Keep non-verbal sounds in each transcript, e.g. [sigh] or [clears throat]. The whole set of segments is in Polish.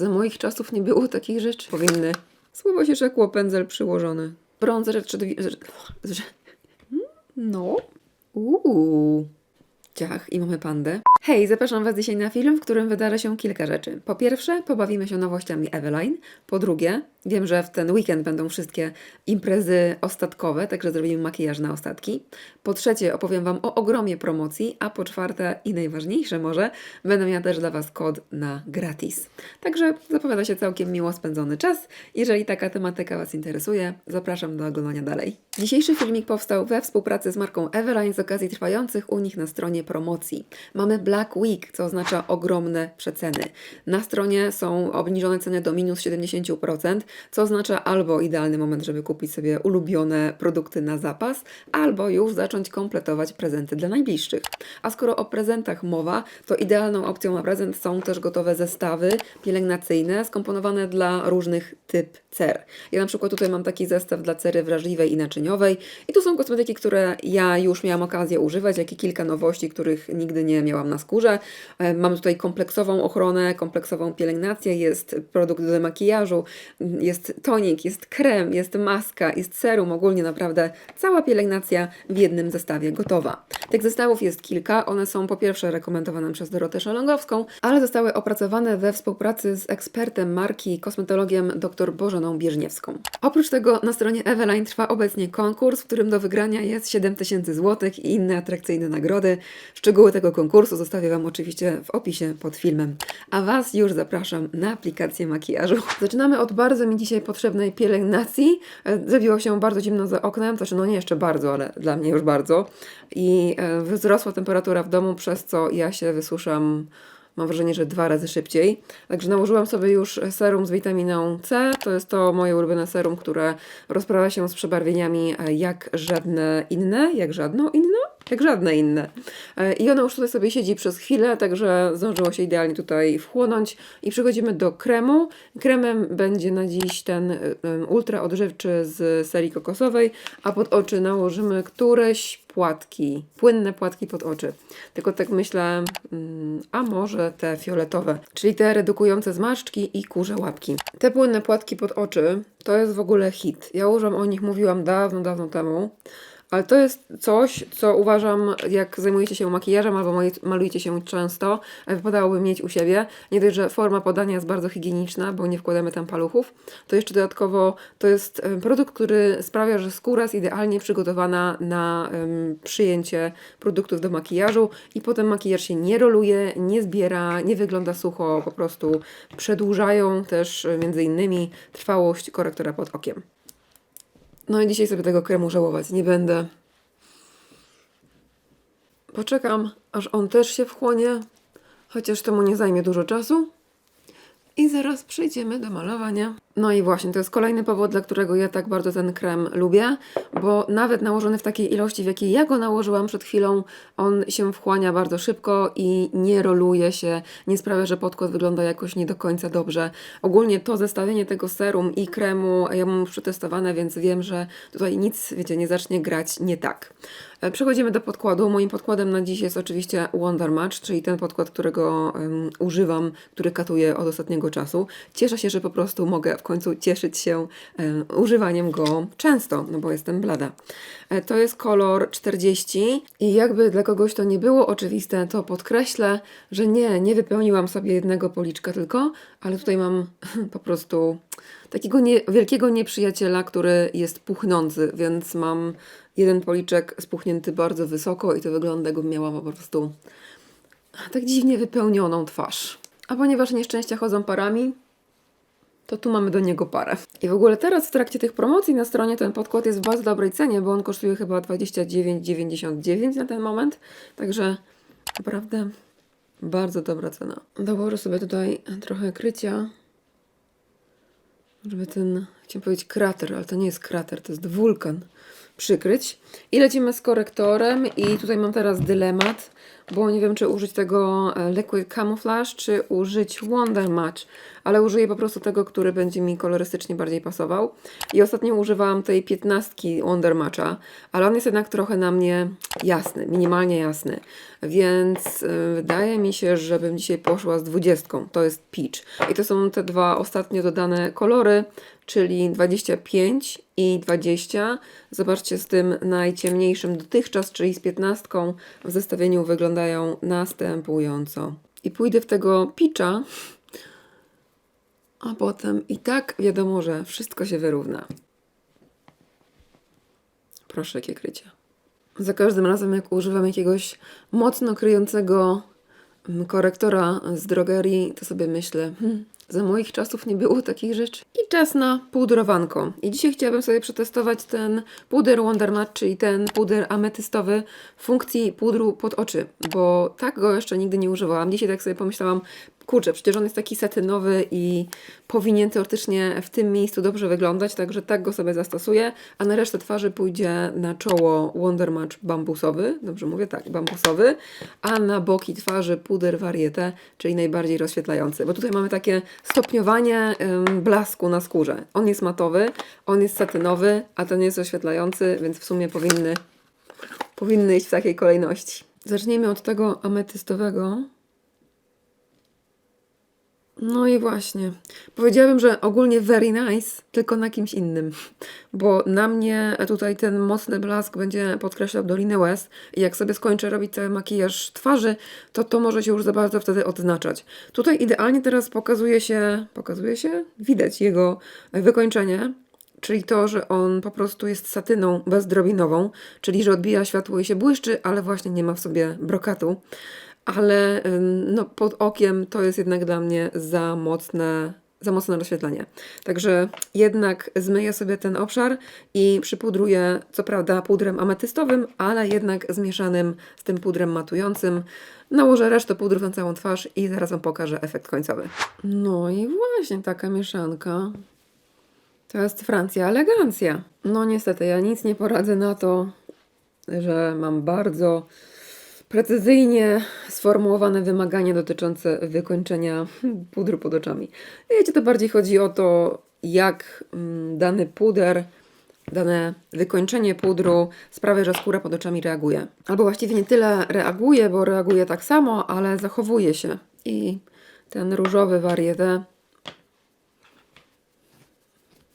Za moich czasów nie było takich rzeczy. Powinny. Słowo się rzekło, pędzel przyłożony. Brązer czy... No. Uuu. Ciach, i mamy pandę. Hej, zapraszam Was dzisiaj na film, w którym wydarzy się kilka rzeczy. Po pierwsze, pobawimy się nowościami Eveline. Po drugie, wiem, że w ten weekend będą wszystkie imprezy ostatkowe, także zrobimy makijaż na ostatki. Po trzecie, opowiem Wam o ogromie promocji, a po czwarte i najważniejsze może, będę miała też dla Was kod na gratis. Także zapowiada się całkiem miło spędzony czas. Jeżeli taka tematyka Was interesuje, zapraszam do oglądania dalej. Dzisiejszy filmik powstał we współpracy z marką Everline z okazji trwających u nich na stronie promocji. Mamy Black Week, co oznacza ogromne przeceny. Na stronie są obniżone ceny do minus 70%, co oznacza albo idealny moment, żeby kupić sobie ulubione produkty na zapas, albo już zacząć kompletować prezenty dla najbliższych. A skoro o prezentach mowa, to idealną opcją na prezent są też gotowe zestawy pielęgnacyjne skomponowane dla różnych typ cer. Ja na przykład tutaj mam taki zestaw dla cery wrażliwej i naczyniowej i tu są kosmetyki, które ja już miałam okazję używać, jak i kilka nowości, których nigdy nie miałam na skórze. E, Mam tutaj kompleksową ochronę, kompleksową pielęgnację, jest produkt do makijażu, jest tonik, jest krem, jest maska, jest serum, ogólnie naprawdę cała pielęgnacja w jednym zestawie gotowa. Tych zestawów jest kilka, one są po pierwsze rekomendowane przez Dorotę Szalongowską, ale zostały opracowane we współpracy z ekspertem marki, kosmetologiem dr Bieżniewską. Oprócz tego na stronie Eveline trwa obecnie konkurs, w którym do wygrania jest 7000 zł i inne atrakcyjne nagrody. Szczegóły tego konkursu zostawię Wam oczywiście w opisie pod filmem. A Was już zapraszam na aplikację makijażu. Zaczynamy od bardzo mi dzisiaj potrzebnej pielęgnacji. E, Zrobiło się bardzo zimno za oknem, znaczy no nie jeszcze bardzo, ale dla mnie już bardzo. I e, wzrosła temperatura w domu, przez co ja się wysuszam Mam wrażenie, że dwa razy szybciej. Także nałożyłam sobie już serum z witaminą C. To jest to moje ulubione serum, które rozprawia się z przebarwieniami jak żadne inne. Jak żadną inną? Jak żadne inne. E, I ono już tutaj sobie siedzi przez chwilę, także zdążyło się idealnie tutaj wchłonąć. I przechodzimy do kremu. Kremem będzie na dziś ten e, ultra odżywczy z serii kokosowej, a pod oczy nałożymy któreś płatki, płynne płatki pod oczy. Tylko tak myślę, mm, a może te fioletowe, czyli te redukujące zmarszczki i kurze łapki. Te płynne płatki pod oczy to jest w ogóle hit. Ja używam o nich, mówiłam dawno, dawno temu. Ale to jest coś, co uważam, jak zajmujecie się makijażem albo malujecie się często, wypadałoby mieć u siebie. Nie dość, że forma podania jest bardzo higieniczna, bo nie wkładamy tam paluchów, to jeszcze dodatkowo to jest produkt, który sprawia, że skóra jest idealnie przygotowana na em, przyjęcie produktów do makijażu i potem makijaż się nie roluje, nie zbiera, nie wygląda sucho, po prostu przedłużają też e, między innymi trwałość korektora pod okiem. No i dzisiaj sobie tego kremu żałować nie będę. Poczekam, aż on też się wchłonie, chociaż to mu nie zajmie dużo czasu. I zaraz przejdziemy do malowania. No i właśnie, to jest kolejny powód, dla którego ja tak bardzo ten krem lubię, bo nawet nałożony w takiej ilości, w jakiej ja go nałożyłam przed chwilą, on się wchłania bardzo szybko i nie roluje się, nie sprawia, że podkład wygląda jakoś nie do końca dobrze. Ogólnie to zestawienie tego serum i kremu ja mam już przetestowane, więc wiem, że tutaj nic, wiecie, nie zacznie grać nie tak. E, Przechodzimy do podkładu. Moim podkładem na dziś jest oczywiście Wonder Match, czyli ten podkład, którego em, używam, który katuję od ostatniego czasu. Cieszę się, że po prostu mogę w końcu cieszyć się em, używaniem go często, no bo jestem blada. E, To jest kolor 40 i jakby dla kogoś to nie było oczywiste, to podkreślę, że nie, nie wypełniłam sobie jednego policzka tylko, ale tutaj mam [laughs] po prostu takiego nie, wielkiego nieprzyjaciela, który jest puchnący, więc mam jeden policzek spuchnięty bardzo wysoko i to wygląda jakbym miała po prostu tak dziwnie wypełnioną twarz. A ponieważ nieszczęścia chodzą parami, to tu mamy do niego parę. I w ogóle teraz w trakcie tych promocji na stronie ten podkład jest w bardzo dobrej cenie, bo on kosztuje chyba 29,99 na ten moment. Także naprawdę bardzo dobra cena. Dołożę sobie tutaj trochę krycia, żeby ten, chciałam powiedzieć krater, ale to nie jest krater, to jest wulkan, przykryć. I lecimy z korektorem i tutaj mam teraz dylemat, bo nie wiem, czy użyć tego e, Liquid Camouflage, czy użyć Wonder Match, ale użyję po prostu tego, który będzie mi kolorystycznie bardziej pasował. I ostatnio używałam tej 15 Wonder Matcha, ale on jest jednak trochę na mnie jasny, minimalnie jasny, więc y, wydaje mi się, żebym dzisiaj poszła z 20. To jest Peach. I to są te dwa ostatnio dodane kolory, czyli 25 i 20. Zobaczcie, z tym najciemniejszym dotychczas, czyli z 15 w zestawieniu wyglądają następująco. I pójdę w tego Peacha, a potem i tak wiadomo, że wszystko się wyrówna. Proszę, jakie krycie. Za każdym razem, jak używam jakiegoś mocno kryjącego mm, korektora z drogerii, to sobie myślę, hmm, za moich czasów nie było takich rzeczy. I czas na pudrowanko. I dzisiaj chciałabym sobie przetestować ten puder Wonder Matte, czyli ten puder ametystowy w funkcji pudru pod oczy, bo tak go jeszcze nigdy nie używałam. Dzisiaj tak sobie pomyślałam, kurczę, przecież on jest taki satynowy i powinien teoretycznie w tym miejscu dobrze wyglądać, także tak go sobie zastosuję, a na resztę twarzy pójdzie na czoło Wonder Match bambusowy, dobrze mówię, tak, bambusowy, a na boki twarzy puder Varieté, czyli najbardziej rozświetlający, bo tutaj mamy takie stopniowanie ym, blasku na skórze. On jest matowy, on jest satynowy, a ten jest rozświetlający, więc w sumie powinny, powinny iść w takiej kolejności. Zacznijmy od tego ametystowego. No i właśnie. Powiedziałabym, że ogólnie very nice, tylko na kimś innym. Bo na mnie tutaj ten mocny blask będzie podkreślał Dolinę West i jak sobie skończę robić cały makijaż twarzy, to to może się już za bardzo wtedy odznaczać. Tutaj idealnie teraz pokazuje się, pokazuje się? Widać jego wykończenie. Czyli to, że on po prostu jest satyną bezdrobinową, czyli że odbija światło i się błyszczy, ale właśnie nie ma w sobie brokatu ale no, pod okiem to jest jednak dla mnie za mocne, za mocne rozświetlenie. Także jednak zmyję sobie ten obszar i przypudruję, co prawda pudrem ametystowym, ale jednak zmieszanym z tym pudrem matującym. Nałożę resztę pudrów na całą twarz i zaraz Wam pokażę efekt końcowy. No i właśnie taka mieszanka. To jest Francja elegancja. No niestety, ja nic nie poradzę na to, że mam bardzo precyzyjnie sformułowane wymagania dotyczące wykończenia pudru pod oczami. Wiecie, to bardziej chodzi o to, jak mm, dany puder, dane wykończenie pudru sprawia, że skóra pod oczami reaguje. Albo właściwie nie tyle reaguje, bo reaguje tak samo, ale zachowuje się. I ten różowy warietę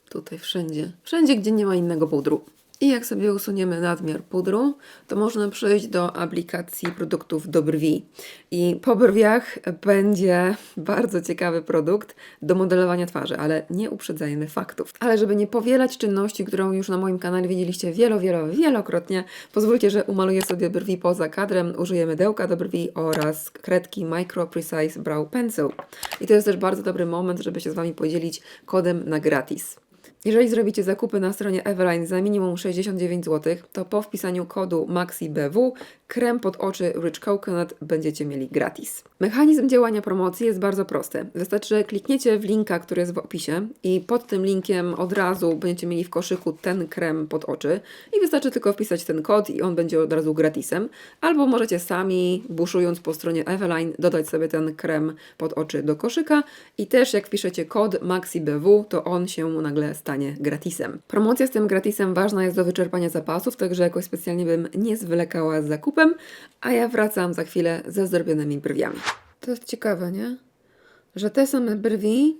tutaj wszędzie, wszędzie, gdzie nie ma innego pudru. I jak sobie usuniemy nadmiar pudru, to można przejść do aplikacji produktów do brwi. I po brwiach będzie bardzo ciekawy produkt do modelowania twarzy, ale nie uprzedzajmy faktów. Ale żeby nie powielać czynności, którą już na moim kanale widzieliście wielo, wielo, wielokrotnie, pozwólcie, że umaluję sobie brwi poza kadrem. Użyję mydełka do brwi oraz kredki Micro Precise Brow Pencil. I to jest też bardzo dobry moment, żeby się z Wami podzielić kodem na gratis. Jeżeli zrobicie zakupy na stronie Everline za minimum 69 zł, to po wpisaniu kodu MAXIBW krem pod oczy Rich Coconut będziecie mieli gratis. Mechanizm działania promocji jest bardzo prosty. Wystarczy, że klikniecie w linka, który jest w opisie i pod tym linkiem od razu będziecie mieli w koszyku ten krem pod oczy i wystarczy tylko wpisać ten kod i on będzie od razu gratisem. Albo możecie sami, buszując po stronie Eveline, dodać sobie ten krem pod oczy do koszyka i też jak wpiszecie kod MAXIBW, to on się nagle stanie gratisem. Promocja z tym gratisem ważna jest do wyczerpania zapasów, także jakoś specjalnie bym nie zwlekała z zakupem, a ja wracam za chwilę ze zrobionymi brwiami. To jest ciekawe, nie? Że te same brwi,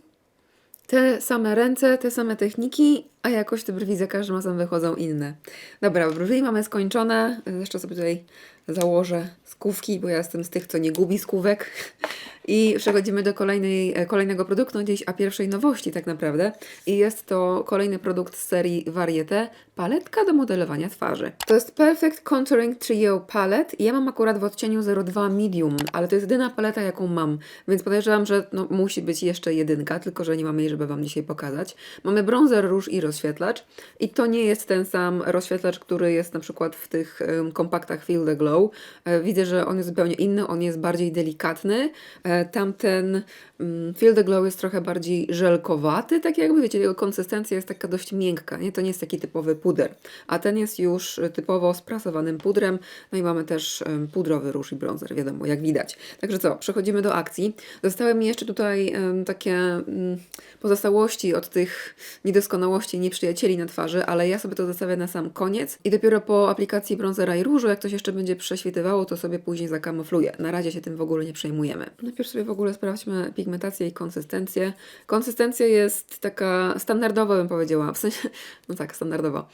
te same ręce, te same techniki, a jakoś te brwi za każdym razem wychodzą inne. Dobra, brwi mamy skończone. Jeszcze sobie tutaj założę skówki, bo ja jestem z tych, co nie gubi skówek. [laughs] I przechodzimy do kolejnej, e, kolejnego produktu, gdzieś, a pierwszej nowości tak naprawdę. I jest to kolejny produkt z serii Varieté, paletka do modelowania twarzy. To jest Perfect Contouring Trio Palette ja mam akurat w odcieniu 02 Medium, ale to jest jedyna paleta, jaką mam, więc podejrzewam, że no, musi być jeszcze jedynka, tylko że nie mamy jej, żeby Wam dzisiaj pokazać. Mamy bronzer, róż i rozświetlacz. I to nie jest ten sam rozświetlacz, który jest na przykład w tych em, kompaktach Feel the Glow. E, Widzę, że on jest zupełnie inny, on jest bardziej delikatny. E, Tamten mm, Feel the Glow jest trochę bardziej żelkowaty, tak jakby, wiecie, jego konsystencja jest taka dość miękka, nie? To nie jest taki typowy puder. A ten jest już e, typowo sprasowanym pudrem. No i mamy też pudrowy róż i bronzer, wiadomo, jak widać. Także co, przechodzimy do akcji. Zostały mi jeszcze tutaj takie mm, pozostałości od tych niedoskonałości nieprzyjacieli na twarzy, ale ja sobie to zostawię na sam koniec i dopiero po aplikacji bronzera i różu, jak coś jeszcze będzie prześwitywało, to sobie później zakamufluję. Na razie się tym w ogóle nie przejmujemy. Najpierw sobie w ogóle sprawdźmy pigmentację i konsystencję. Konsystencja jest taka standardowa, bym powiedziała. W sensie, [laughs] no tak, standardowa.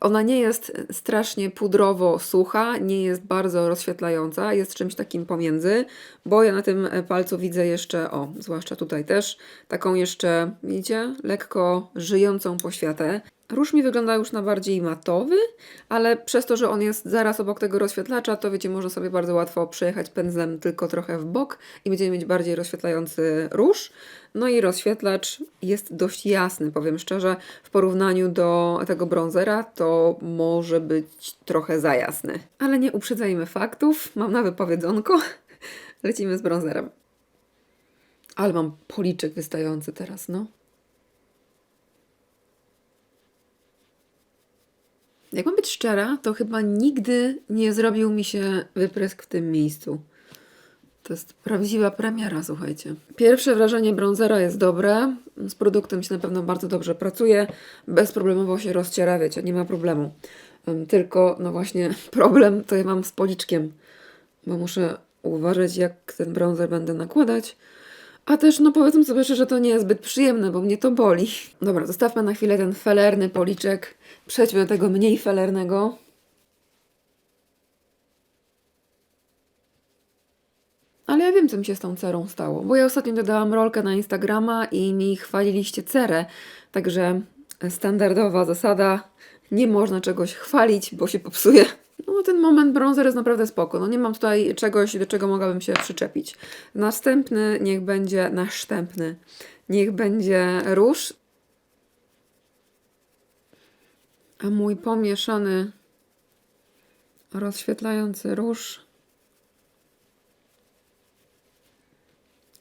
Ona nie jest strasznie pudrowo sucha, nie jest bardzo rozświetlająca, jest czymś takim pomiędzy, bo ja na tym palcu widzę jeszcze, o, zwłaszcza tutaj też, taką jeszcze, widzicie, lekko żyjącą poświatę. Róż mi wygląda już na bardziej matowy, ale przez to, że on jest zaraz obok tego rozświetlacza, to wiecie, można sobie bardzo łatwo przejechać pędzlem tylko trochę w bok i będziemy mieć bardziej rozświetlający róż. No i rozświetlacz jest dość jasny, powiem szczerze, w porównaniu do tego bronzera to może być trochę za jasny. Ale nie uprzedzajmy faktów, mam na wypowiedzonko. [laughs] Lecimy z bronzerem. Ale mam policzek wystający teraz, no. Jak mam być szczera, to chyba nigdy nie zrobił mi się wyprysk w tym miejscu. To jest prawdziwa premiera, słuchajcie. Pierwsze wrażenie bronzera jest dobre. Z produktem się na pewno bardzo dobrze pracuje. Bezproblemowo się rozciera, wiecie, nie ma problemu. Tylko, no właśnie, [laughs] problem to ja mam z policzkiem, bo muszę uważać, jak ten bronzer będę nakładać. A też, no powiedzmy sobie szczerze, to nie jest zbyt przyjemne, bo mnie to boli. Dobra, zostawmy na chwilę ten felerny policzek. Przejdźmy do tego mniej felernego. Ale ja wiem, co mi się z tą cerą stało, bo ja ostatnio dodałam rolkę na Instagrama i mi chwaliliście cerę, także standardowa zasada, nie można czegoś chwalić, bo się popsuje. No ten moment bronzer jest naprawdę spoko, no nie mam tutaj czegoś, do czego mogłabym się przyczepić. Następny niech będzie, następny, niech będzie róż. A mój pomieszany rozświetlający róż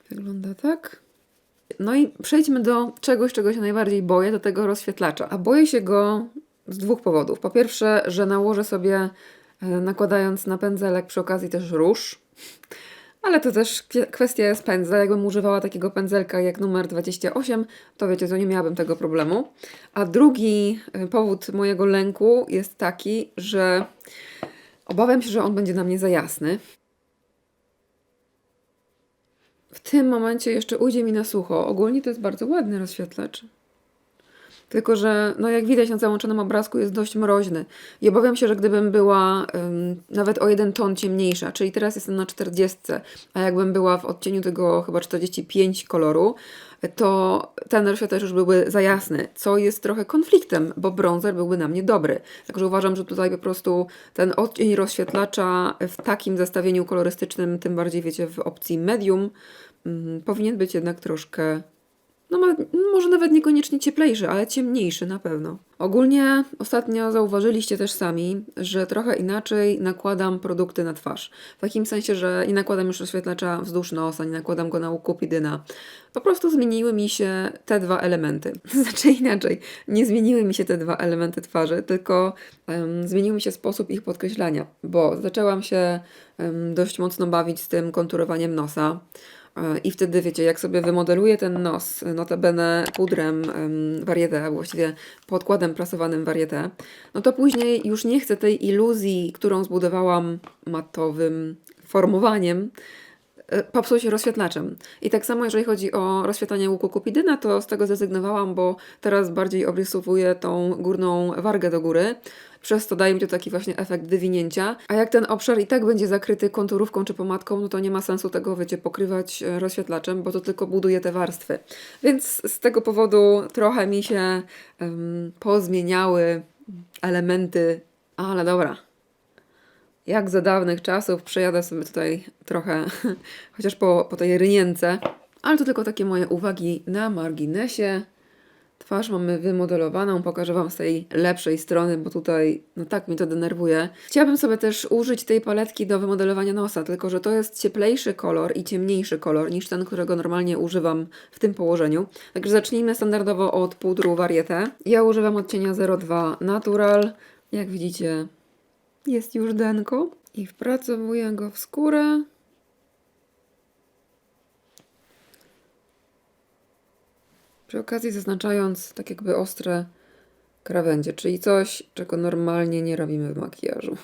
Wygląda tak. No i przejdźmy do czegoś, czego się najbardziej boję, do tego rozświetlacza. A boję się go z dwóch powodów. Po pierwsze, że nałożę sobie, e, nakładając na pędzelek przy okazji też róż. Ale to też kwestia jest pędzla. Jakbym używała takiego pędzelka jak numer 28, to wiecie, to nie miałabym tego problemu. A drugi e, powód mojego lęku jest taki, że obawiam się, że on będzie na mnie za jasny. W tym momencie jeszcze ujdzie mi na sucho. Ogólnie to jest bardzo ładny rozświetlacz. Tylko, że no jak widać na załączonym obrazku jest dość mroźny. I obawiam się, że gdybym była ym, nawet o jeden ton ciemniejsza, czyli teraz jestem na 40, a jakbym była w odcieniu tego chyba 45 koloru, to ten rozświetlacz już byłby za jasny, co jest trochę konfliktem, bo bronzer byłby na mnie dobry. Także uważam, że tutaj po prostu ten odcień rozświetlacza w takim zestawieniu kolorystycznym, tym bardziej wiecie w opcji medium, powinien być jednak troszkę no ma, może nawet niekoniecznie cieplejszy, ale ciemniejszy na pewno. Ogólnie ostatnio zauważyliście też sami, że trochę inaczej nakładam produkty na twarz. W takim sensie, że nie nakładam już rozświetlacza wzdłuż nosa, nie nakładam go na łuku pidyna. Po prostu zmieniły mi się te dwa elementy. [laughs] Znaczy inaczej, nie zmieniły mi się te dwa elementy twarzy, tylko em, zmienił mi się sposób ich podkreślania, bo zaczęłam się em, dość mocno bawić z tym konturowaniem nosa. E, I wtedy wiecie, jak sobie wymodeluję ten nos, notabene pudrem varieté, właściwie podkładem prasowanym varieté, no to później już nie chcę tej iluzji, którą zbudowałam matowym formowaniem, e, popsuć rozświetlaczem. I tak samo jeżeli chodzi o rozświetlanie łuku kupidyna, to z tego zrezygnowałam, bo teraz bardziej obrysowuję tą górną wargę do góry. Przez to daje mi to taki właśnie efekt wywinięcia. A jak ten obszar i tak będzie zakryty konturówką czy pomadką, no to nie ma sensu tego, wiecie, pokrywać e, rozświetlaczem, bo to tylko buduje te warstwy. Więc z tego powodu trochę mi się um, pozmieniały elementy. Ale dobra, jak za dawnych czasów przejadę sobie tutaj trochę, [laughs] chociaż po, po tej rynience, ale to tylko takie moje uwagi na marginesie. Twarz mamy wymodelowaną, pokażę Wam z tej lepszej strony, bo tutaj, no tak mnie to denerwuje. Chciałabym sobie też użyć tej paletki do wymodelowania nosa, tylko że to jest cieplejszy kolor i ciemniejszy kolor niż ten, którego normalnie używam w tym położeniu. Także zacznijmy standardowo od pudru Varieté. Ja używam odcienia 02 Natural. Jak widzicie, jest już denko. I wpracowuję go w skórę. Przy okazji zaznaczając tak jakby ostre krawędzie, czyli coś, czego normalnie nie robimy w makijażu.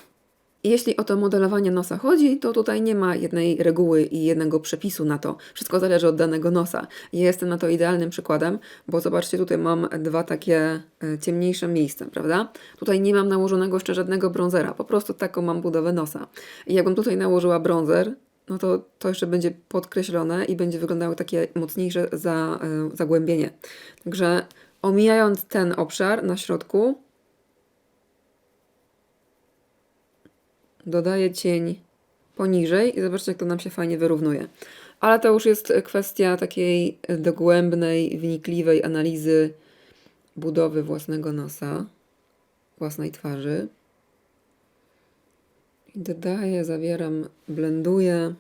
Jeśli o to modelowanie nosa chodzi, to tutaj nie ma jednej reguły i jednego przepisu na to. Wszystko zależy od danego nosa. Ja jestem na to idealnym przykładem, bo zobaczcie, tutaj mam dwa takie e, ciemniejsze miejsca, prawda? Tutaj nie mam nałożonego jeszcze żadnego bronzera, po prostu taką mam budowę nosa. I jakbym tutaj nałożyła bronzer, no to to jeszcze będzie podkreślone i będzie wyglądało takie mocniejsze za, y, zagłębienie. Także omijając ten obszar na środku, dodaję cień poniżej i zobaczcie, jak to nam się fajnie wyrównuje. Ale to już jest kwestia takiej dogłębnej, wnikliwej analizy budowy własnego nosa, własnej twarzy. Dodaję, zawieram, blenduję.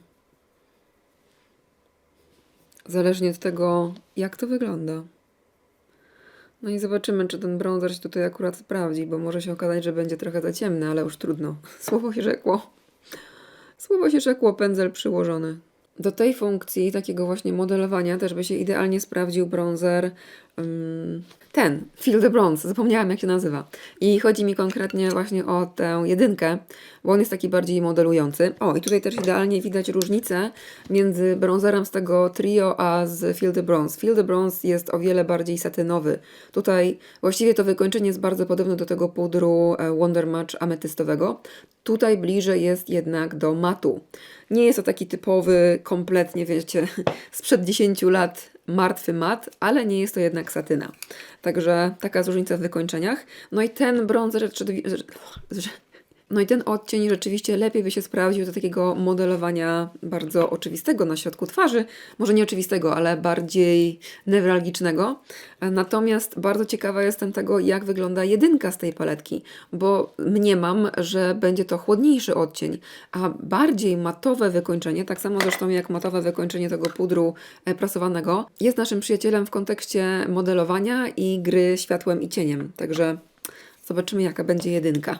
Zależnie od tego, jak to wygląda. No i zobaczymy, czy ten bronzer się tutaj akurat sprawdzi, bo może się okazać, że będzie trochę za ciemny, ale już trudno. [laughs] Słowo się rzekło. Słowo się rzekło, pędzel przyłożony. Do tej funkcji, takiego właśnie modelowania, też by się idealnie sprawdził bronzer. ten, Feel the Bronze, zapomniałam jak się nazywa. I chodzi mi konkretnie właśnie o tę jedynkę, bo on jest taki bardziej modelujący. O, i tutaj też idealnie widać różnicę między bronzerem z tego trio, a z Feel the Bronze. Feel the Bronze jest o wiele bardziej satynowy. Tutaj właściwie to wykończenie jest bardzo podobne do tego pudru e, Wonder Match ametystowego. Tutaj bliżej jest jednak do matu. Nie jest to taki typowy, kompletnie, wiecie, [laughs] sprzed 10 lat martwy mat, ale nie jest to jednak satyna. Także taka jest różnica w wykończeniach. No i ten bronzer, rzeczywiście- no i ten odcień rzeczywiście lepiej by się sprawdził do takiego modelowania bardzo oczywistego na środku twarzy. Może nie oczywistego, ale bardziej newralgicznego. Natomiast bardzo ciekawa jestem tego, jak wygląda jedynka z tej paletki, bo mniemam, że będzie to chłodniejszy odcień, a bardziej matowe wykończenie, tak samo zresztą jak matowe wykończenie tego pudru e, prasowanego, jest naszym przyjacielem w kontekście modelowania i gry światłem i cieniem. Także zobaczymy, jaka będzie jedynka.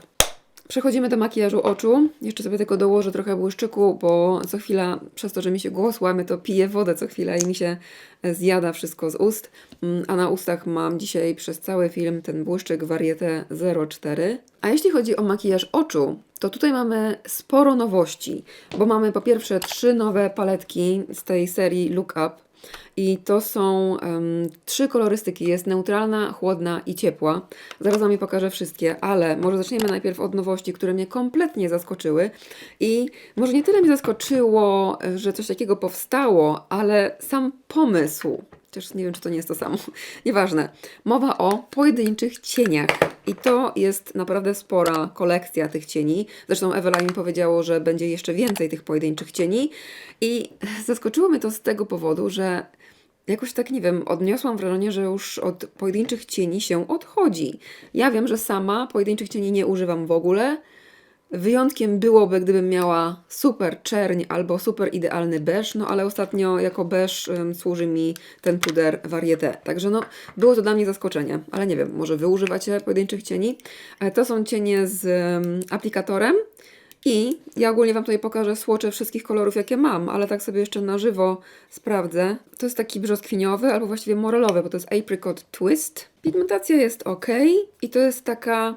Przechodzimy do makijażu oczu. Jeszcze sobie tylko dołożę trochę błyszczyku, bo co chwila, przez to, że mi się głos łamie, to piję wodę co chwilę i mi się e, zjada wszystko z ust. Mm, A na ustach mam dzisiaj przez cały film ten błyszczyk Varieté 04. A jeśli chodzi o makijaż oczu, to tutaj mamy sporo nowości, bo mamy po pierwsze trzy nowe paletki z tej serii Look Up. I to są em, trzy kolorystyki. Jest neutralna, chłodna i ciepła. Zaraz Wam je pokażę wszystkie, ale może zaczniemy najpierw od nowości, które mnie kompletnie zaskoczyły. I może nie tyle mnie zaskoczyło, że coś takiego powstało, ale sam pomysł. Chociaż nie wiem, czy to nie jest to samo. [laughs] Nieważne. Mowa o pojedynczych cieniach. I to jest naprawdę spora kolekcja tych cieni. Zresztą mi powiedziało, że będzie jeszcze więcej tych pojedynczych cieni. I zaskoczyło mnie to z tego powodu, że jakoś tak, nie wiem, odniosłam wrażenie, że już od pojedynczych cieni się odchodzi. Ja wiem, że sama pojedynczych cieni nie używam w ogóle. Wyjątkiem byłoby, gdybym miała super czerń albo super idealny beż, no ale ostatnio jako beż ym, służy mi ten puder Varieté. Także no, było to dla mnie zaskoczenie, ale nie wiem, może Wy używacie pojedynczych cieni. E, To są cienie z ym, aplikatorem i ja ogólnie Wam tutaj pokażę słocze wszystkich kolorów, jakie mam, ale tak sobie jeszcze na żywo sprawdzę. To jest taki brzoskwiniowy, albo właściwie morelowy, bo to jest Apricot Twist. Pigmentacja jest ok i to jest taka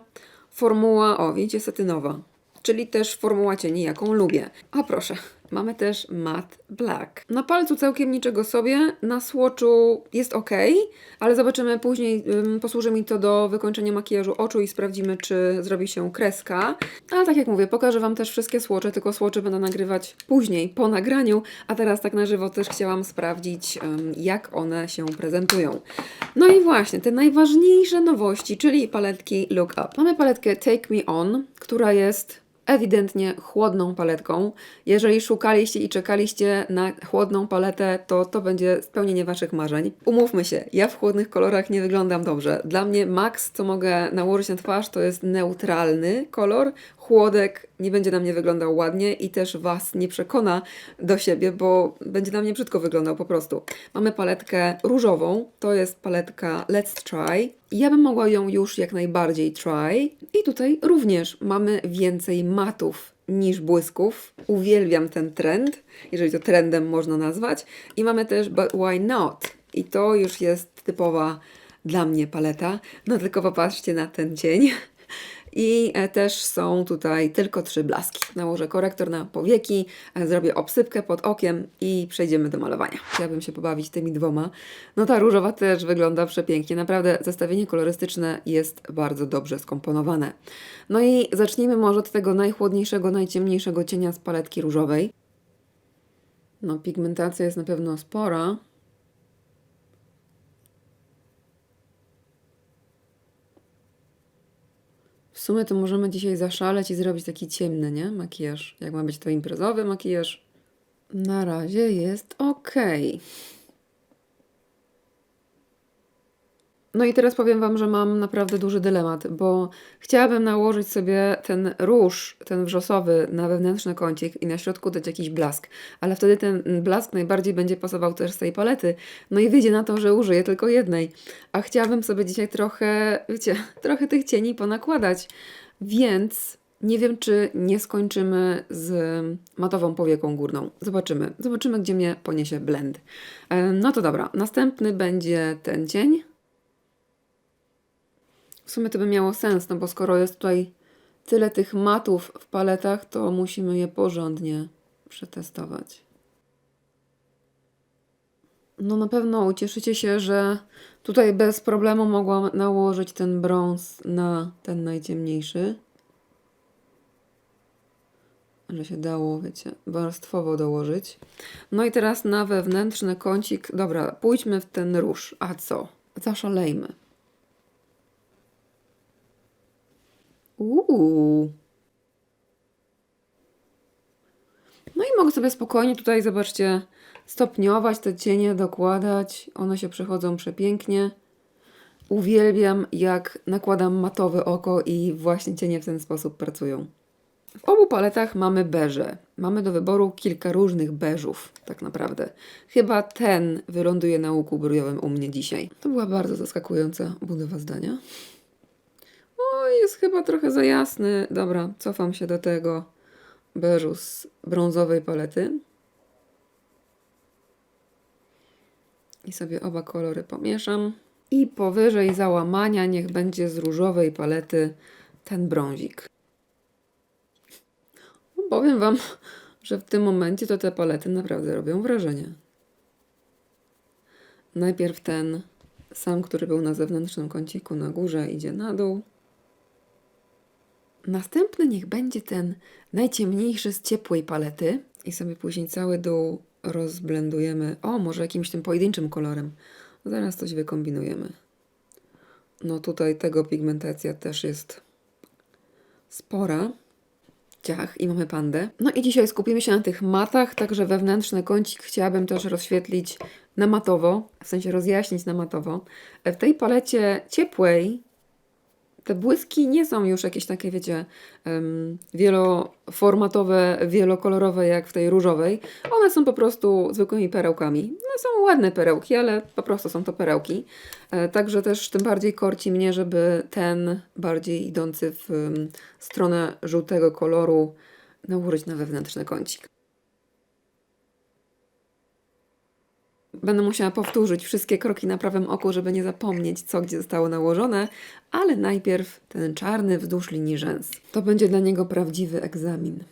formuła, o widzicie, satynowa. Czyli też formuła cieni, jaką lubię. A proszę, mamy też matte black. Na palcu całkiem niczego sobie, na słoczu jest ok, ale zobaczymy później, ym, posłuży mi to do wykończenia makijażu oczu i sprawdzimy, czy zrobi się kreska. Ale tak jak mówię, pokażę Wam też wszystkie słocze, tylko słocze będę nagrywać później, po nagraniu, a teraz tak na żywo też chciałam sprawdzić, ym, jak one się prezentują. No i właśnie, te najważniejsze nowości, czyli paletki Look Up. Mamy paletkę Take Me On, która jest ewidentnie chłodną paletką. Jeżeli szukaliście i czekaliście na chłodną paletę, to to będzie spełnienie Waszych marzeń. Umówmy się, ja w chłodnych kolorach nie wyglądam dobrze. Dla mnie max, co mogę nałożyć na twarz, to jest neutralny kolor. Chłodek nie będzie na mnie wyglądał ładnie i też Was nie przekona do siebie, bo będzie na mnie brzydko wyglądał po prostu. Mamy paletkę różową, to jest paletka Let's Try. Ja bym mogła ją już jak najbardziej try. I tutaj również mamy więcej matów niż błysków. Uwielbiam ten trend, jeżeli to trendem można nazwać. I mamy też But Why Not? I to już jest typowa dla mnie paleta. No tylko popatrzcie na ten cień. I e, też są tutaj tylko trzy blaski. Nałożę korektor na powieki, e, zrobię obsypkę pod okiem i przejdziemy do malowania. Chciałabym się pobawić tymi dwoma. No ta różowa też wygląda przepięknie. Naprawdę zestawienie kolorystyczne jest bardzo dobrze skomponowane. No i zacznijmy może od tego najchłodniejszego, najciemniejszego cienia z paletki różowej. No pigmentacja jest na pewno spora. Sumie to możemy dzisiaj zaszaleć i zrobić taki ciemny, nie? Makijaż. Jak ma być to imprezowy makijaż. Na razie jest ok. No i teraz powiem Wam, że mam naprawdę duży dylemat, bo chciałabym nałożyć sobie ten róż, ten wrzosowy na wewnętrzny kącik i na środku dać jakiś blask, ale wtedy ten blask najbardziej będzie pasował też z tej palety. No i wyjdzie na to, że użyję tylko jednej. A chciałabym sobie dzisiaj trochę, wiecie, [laughs] trochę tych cieni ponakładać, więc nie wiem, czy nie skończymy z matową powieką górną. Zobaczymy. Zobaczymy, gdzie mnie poniesie blend. E, No to dobra. Następny będzie ten cień. W sumie to by miało sens, no bo skoro jest tutaj tyle tych matów w paletach, to musimy je porządnie przetestować. No na pewno ucieszycie się, że tutaj bez problemu mogłam nałożyć ten brąz na ten najciemniejszy. Że się dało, wiecie, warstwowo dołożyć. No i teraz na wewnętrzny kącik. Dobra, pójdźmy w ten róż. A co? Zaszalejmy. Uuu. No i mogę sobie spokojnie tutaj, zobaczcie, stopniować te cienie, dokładać. One się przechodzą przepięknie. Uwielbiam, jak nakładam matowe oko i właśnie cienie w ten sposób pracują. W obu paletach mamy beże. Mamy do wyboru kilka różnych beżów, tak naprawdę. Chyba ten wyląduje na łuku brujowym u mnie dzisiaj. To była bardzo zaskakująca budowa zdania. Jest chyba trochę za jasny. Dobra, cofam się do tego beżu z brązowej palety. I sobie oba kolory pomieszam. I powyżej załamania niech będzie z różowej palety ten brązik. No, powiem Wam, że w tym momencie to te palety naprawdę robią wrażenie. Najpierw ten sam, który był na zewnętrznym kąciku na górze, idzie na dół. Następny niech będzie ten najciemniejszy z ciepłej palety i sobie później cały dół rozblendujemy. O, może jakimś tym pojedynczym kolorem. Zaraz coś wykombinujemy. No tutaj tego pigmentacja też jest spora. Ciach i mamy pandę. No i dzisiaj skupimy się na tych matach, także wewnętrzny kącik chciałabym też rozświetlić na matowo, w sensie rozjaśnić na matowo. W tej palecie ciepłej te błyski nie są już jakieś takie, wiecie, wieloformatowe, wielokolorowe jak w tej różowej. One są po prostu zwykłymi perełkami. No, są ładne perełki, ale po prostu są to perełki. E, także też tym bardziej korci mnie, żeby ten bardziej idący w stronę żółtego koloru nałożyć na wewnętrzny kącik. Będę musiała powtórzyć wszystkie kroki na prawym oku, żeby nie zapomnieć, co gdzie zostało nałożone, ale najpierw ten czarny wzdłuż linii rzęs. To będzie dla niego prawdziwy egzamin.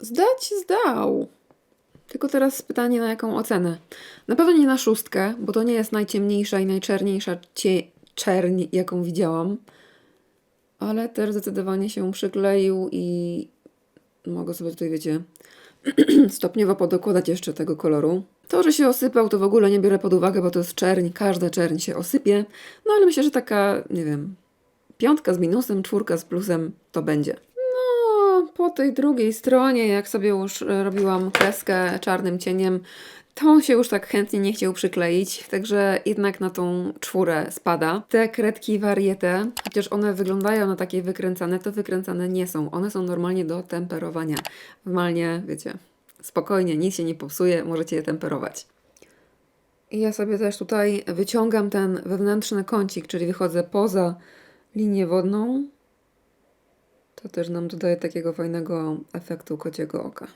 Zdać zdał. Tylko teraz pytanie, na jaką ocenę. Na pewno nie na szóstkę, bo to nie jest najciemniejsza i najczerniejsza cie- czerń, jaką widziałam ale też zdecydowanie się przykleił i mogę sobie tutaj, wiecie, [clears throat] stopniowo podokładać jeszcze tego koloru. To, że się osypał, to w ogóle nie biorę pod uwagę, bo to jest czerń, każda czerń się osypie. No ale myślę, że taka, nie wiem, piątka z minusem, czwórka z plusem to będzie. Po tej drugiej stronie, jak sobie już e, robiłam kreskę czarnym cieniem, to on się już tak chętnie nie chciał przykleić, także jednak na tą czwórę spada. Te kredki warietę, chociaż one wyglądają na takie wykręcane, to wykręcane nie są. One są normalnie do temperowania. Normalnie, wiecie, spokojnie, nic się nie popsuje, możecie je temperować. I ja sobie też tutaj wyciągam ten wewnętrzny kącik, czyli wychodzę poza linię wodną. To też nam dodaje takiego fajnego efektu kociego oka.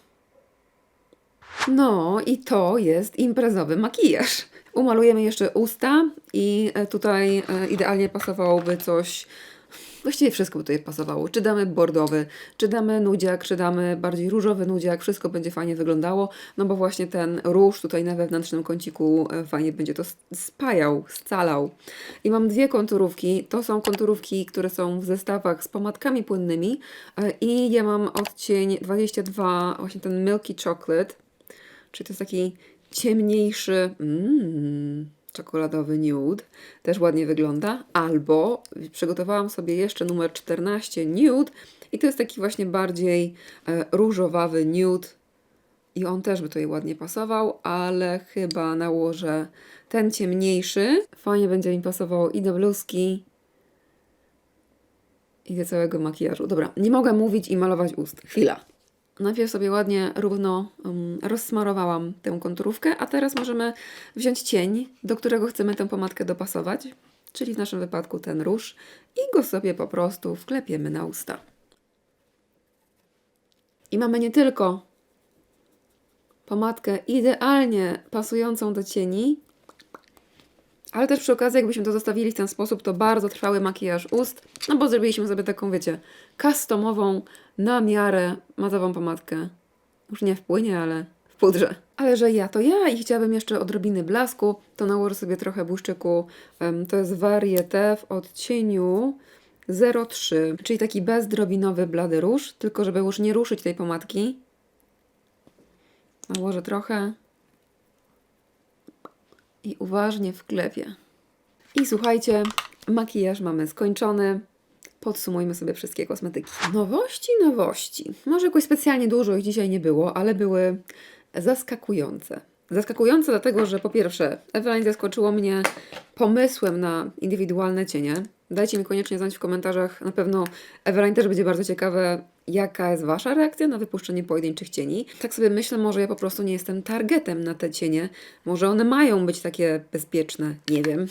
No i to jest imprezowy makijaż. Umalujemy jeszcze usta i e, tutaj e, idealnie pasowałoby coś, właściwie wszystko tutaj pasowało. Czy damy bordowy, czy damy nudziak, czy damy bardziej różowy nudziak, wszystko będzie fajnie wyglądało, no bo właśnie ten róż tutaj na wewnętrznym kąciku e, fajnie będzie to spajał, scalał. I mam dwie konturówki, to są konturówki, które są w zestawach z pomadkami płynnymi e, i ja mam odcień 22, właśnie ten Milky Chocolate, Czyli to jest taki ciemniejszy, mm, czekoladowy nude. Też ładnie wygląda. Albo przygotowałam sobie jeszcze numer 14 nude i to jest taki właśnie bardziej e, różowawy nude. I on też by tutaj ładnie pasował, ale chyba nałożę ten ciemniejszy. Fajnie będzie mi pasowało i do bluzki, i do całego makijażu. Dobra, nie mogę mówić i malować ust. Chwila. Najpierw sobie ładnie równo um, rozsmarowałam tę konturówkę, a teraz możemy wziąć cień, do którego chcemy tę pomadkę dopasować, czyli w naszym wypadku ten róż, i go sobie po prostu wklepiemy na usta. I mamy nie tylko pomadkę idealnie pasującą do cieni, ale też przy okazji, jakbyśmy to zostawili w ten sposób, to bardzo trwały makijaż ust, no bo zrobiliśmy sobie taką, wiecie, customową, na miarę matową pomadkę. Już nie w płynie, ale w pudrze. Ale że ja to ja i chciałabym jeszcze odrobiny blasku, to nałożę sobie trochę błyszczyku. To jest Varieté w odcieniu 03, czyli taki bezdrobinowy blady róż, tylko żeby już nie ruszyć tej pomadki. Nałożę trochę i uważnie wklepię. I słuchajcie, makijaż mamy skończony. Podsumujmy sobie wszystkie kosmetyki. Nowości, nowości. Może jakoś specjalnie dużo ich dzisiaj nie było, ale były zaskakujące. Zaskakujące dlatego, że po pierwsze, Evelyn zaskoczyło mnie pomysłem na indywidualne cienie. Dajcie mi koniecznie znać w komentarzach. Na pewno Evelyn też będzie bardzo ciekawe, jaka jest Wasza reakcja na wypuszczenie pojedynczych cieni. Tak sobie myślę, może ja po prostu nie jestem targetem na te cienie. Może one mają być takie bezpieczne, nie wiem.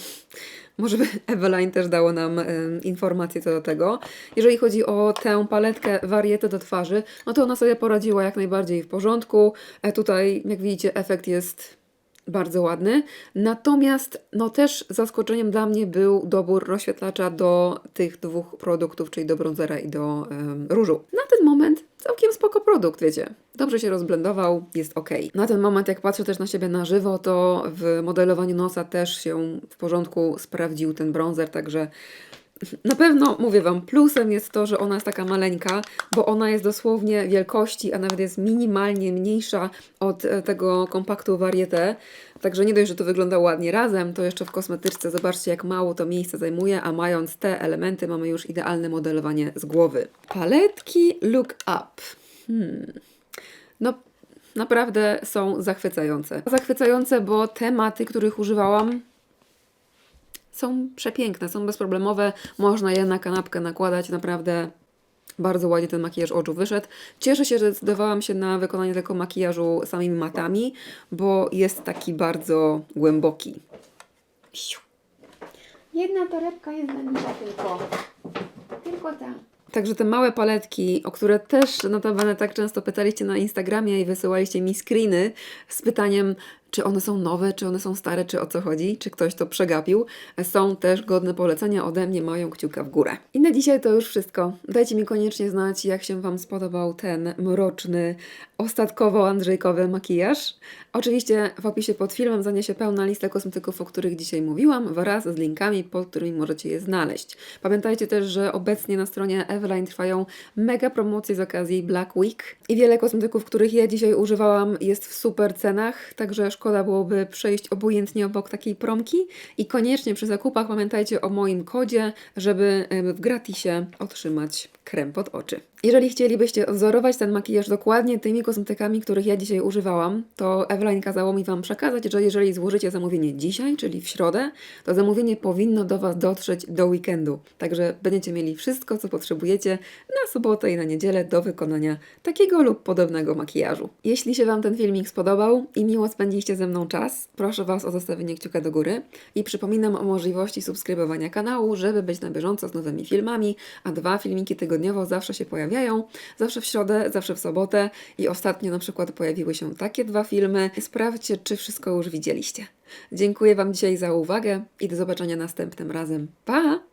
Może by [laughs] Eveline też dało nam e, informację co do tego. Jeżeli chodzi o tę paletkę warietę do twarzy, no to ona sobie poradziła jak najbardziej w porządku. E, tutaj, jak widzicie, efekt jest bardzo ładny. Natomiast no też zaskoczeniem dla mnie był dobór rozświetlacza do tych dwóch produktów, czyli do bronzera i do em, różu. Na ten moment całkiem spoko produkt, wiecie. Dobrze się rozblendował, jest ok. Na ten moment, jak patrzę też na siebie na żywo, to w modelowaniu nosa też się w porządku sprawdził ten bronzer, także na pewno, mówię Wam, plusem jest to, że ona jest taka maleńka, bo ona jest dosłownie wielkości, a nawet jest minimalnie mniejsza od e, tego kompaktu Varieté. Także nie dość, że to wygląda ładnie razem, to jeszcze w kosmetyczce zobaczcie, jak mało to miejsce zajmuje, a mając te elementy mamy już idealne modelowanie z głowy. Paletki Look Up. Hmm. No, naprawdę są zachwycające. Zachwycające, bo tematy, których używałam, są przepiękne, są bezproblemowe. Można je na kanapkę nakładać. Naprawdę bardzo ładnie ten makijaż oczu wyszedł. Cieszę się, że zdecydowałam się na wykonanie tego makijażu samymi matami, bo jest taki bardzo głęboki. Jedna torebka jest mnie tylko. Tylko ta. Także te małe paletki, o które też notabene tak często pytaliście na Instagramie i wysyłaliście mi screeny z pytaniem, czy one są nowe, czy one są stare, czy o co chodzi, czy ktoś to przegapił. Są też godne polecenia ode mnie, mają kciuka w górę. I na dzisiaj to już wszystko. Dajcie mi koniecznie znać, jak się Wam spodobał ten mroczny, ostatkowo-andrzejkowy makijaż. Oczywiście w opisie pod filmem zaniesie pełna lista kosmetyków, o których dzisiaj mówiłam, wraz z linkami, pod którymi możecie je znaleźć. Pamiętajcie też, że obecnie na stronie Eveline trwają mega promocje z okazji Black Week i wiele kosmetyków, których ja dzisiaj używałam jest w super cenach, także szkoda byłoby przejść obojętnie obok takiej promki i koniecznie przy zakupach pamiętajcie o moim kodzie, żeby w gratisie otrzymać krem pod oczy. Jeżeli chcielibyście wzorować ten makijaż dokładnie tymi kosmetykami, których ja dzisiaj używałam, to Eveline kazało mi Wam przekazać, że jeżeli złożycie zamówienie dzisiaj, czyli w środę, to zamówienie powinno do Was dotrzeć do weekendu. Także będziecie mieli wszystko, co potrzebujecie na sobotę i na niedzielę do wykonania takiego lub podobnego makijażu. Jeśli się Wam ten filmik spodobał i miło spędziliście ze mną czas, proszę Was o zostawienie kciuka do góry i przypominam o możliwości subskrybowania kanału, żeby być na bieżąco z nowymi filmami, a dwa filmiki tygodniowo zawsze się pojawiają, zawsze w środę, zawsze w sobotę i ostatnio na przykład pojawiły się takie dwa filmy. Sprawdźcie, czy wszystko już widzieliście. Dziękuję Wam dzisiaj za uwagę i do zobaczenia następnym razem. Pa!